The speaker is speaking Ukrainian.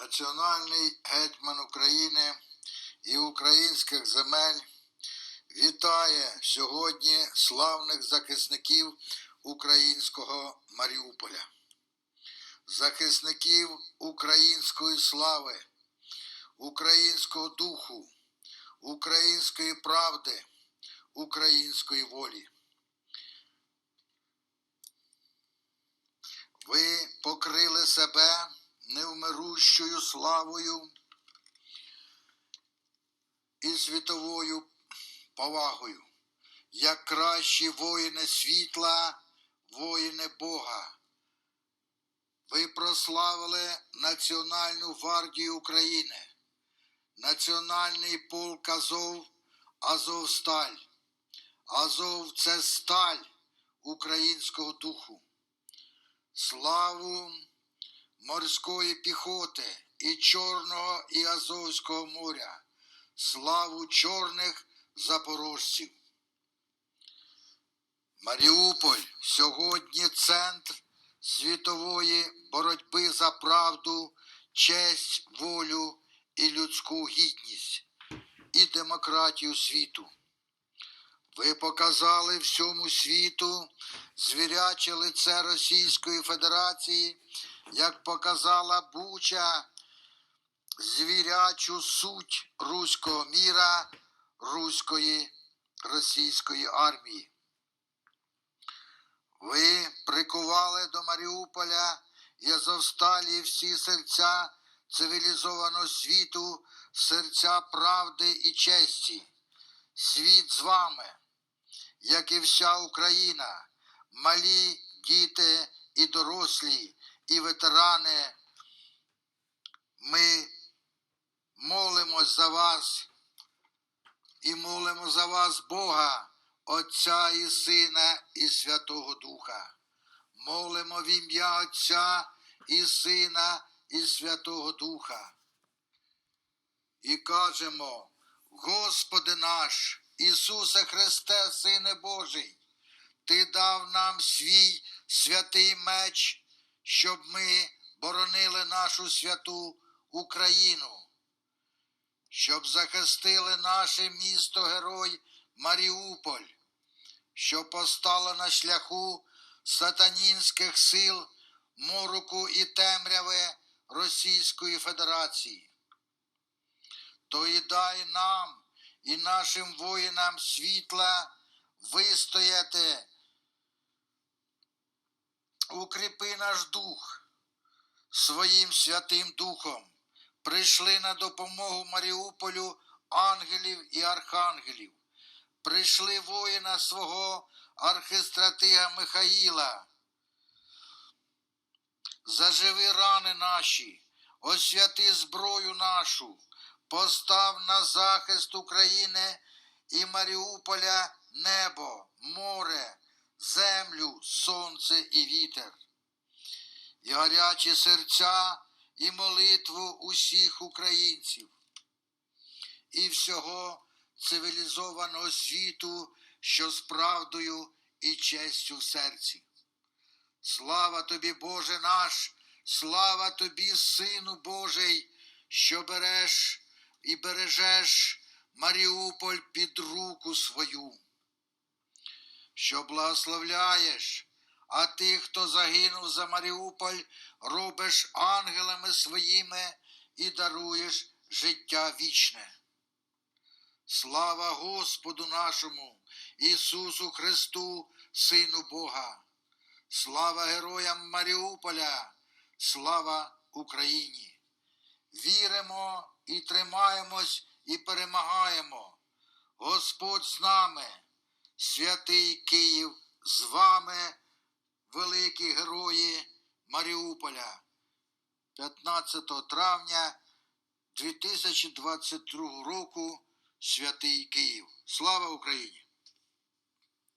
Національний гетьман України і українських земель вітає сьогодні славних захисників українського Маріуполя, захисників української слави, українського духу, української правди, української волі. Ви покрили себе невмирущою славою і світовою повагою, як кращі воїни світла, воїни Бога. Ви прославили Національну гвардію України, Національний полк Азов, Азовсталь. Азов це сталь українського духу. Славу морської піхоти і Чорного і Азовського моря, славу чорних запорожців. Маріуполь сьогодні центр світової боротьби за правду, честь, волю і людську гідність і демократію світу. Ви показали всьому світу звіряче лице Російської Федерації, як показала Буча звірячу суть руського міра, руської російської армії. Ви прикували до Маріуполя і Азовсталі всі серця цивілізованого світу, серця правди і честі. Світ з вами, як і вся Україна, малі діти і дорослі, і ветерани. Ми молимось за вас і молимо за вас Бога, Отця і Сина і Святого Духа. Молимо в ім'я Отця і Сина і Святого Духа. І кажемо, Господи наш, Ісусе Христе, Сине Божий, Ти дав нам свій святий меч, щоб ми боронили нашу святу Україну, щоб захистили наше місто Герой Маріуполь, що постало на шляху сатанінських сил мороку і темряви Російської Федерації. То і дай нам і нашим воїнам світла вистояти. Укріпи наш дух своїм святим духом. Прийшли на допомогу Маріуполю ангелів і архангелів. Прийшли воїна свого архистратига Михаїла. Заживи рани наші, освяти зброю нашу, постав на захист України і Маріуполя небо, море, землю, сонце і вітер. І гарячі серця і молитву усіх українців і всього цивілізованого світу, що з правдою і честю в серці. Слава тобі, Боже наш, слава тобі, Сину Божий, що береш і бережеш Маріуполь під руку свою, що благословляєш, а тих, хто загинув за Маріуполь, робиш ангелами своїми і даруєш життя вічне. Слава Господу нашому, Ісусу Христу, Сину Бога. Слава героям Маріуполя, слава Україні! Віримо і тримаємось і перемагаємо. Господь з нами, святий Київ, з вами, великі герої Маріуполя. 15 травня 2022 року, святий Київ. Слава Україні!